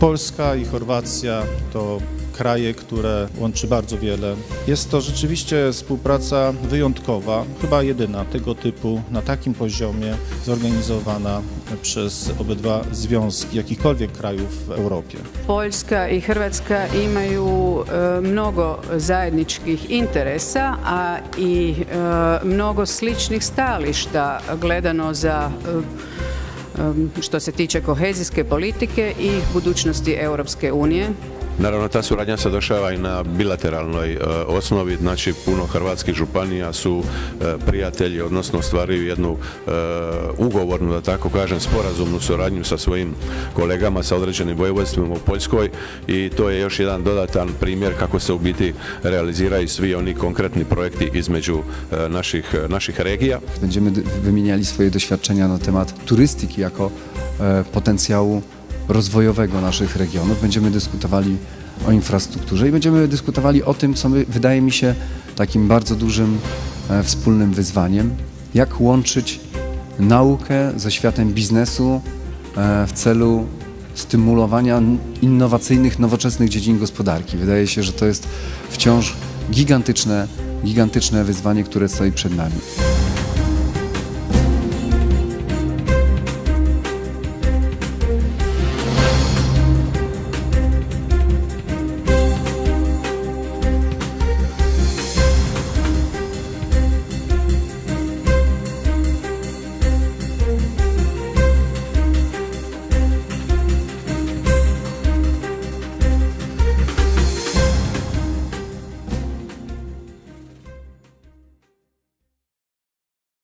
Polska i Chorwacja to kraje, które łączy bardzo wiele. Jest to rzeczywiście współpraca wyjątkowa, chyba jedyna tego typu na takim poziomie zorganizowana przez obydwa związki jakichkolwiek krajów w Europie. Poljska i Hrvatska imaju e, mnogo zajedničkih interesa, a i e, mnogo sličnih stajališta gledano za e, što se tiče kohezijske politike i budućnosti Europske unije. Naravno, ta suradnja se dešava i na bilateralnoj e, osnovi, znači puno hrvatskih županija su e, prijatelji, odnosno ostvaruju jednu e, ugovornu, da tako kažem, sporazumnu suradnju sa svojim kolegama sa određenim vojvodstvima u Poljskoj i to je još jedan dodatan primjer kako se u biti realiziraju svi oni konkretni projekti između naših, naših regija. Będziemy wymieniali swoje doświadczenia na temat turystyki jako potencjału rozwojowego naszych regionów. Będziemy dyskutowali o infrastrukturze i będziemy dyskutowali o tym, co my, wydaje mi się takim bardzo dużym e, wspólnym wyzwaniem, jak łączyć naukę ze światem biznesu e, w celu stymulowania innowacyjnych, nowoczesnych dziedzin gospodarki. Wydaje się, że to jest wciąż gigantyczne, gigantyczne wyzwanie, które stoi przed nami.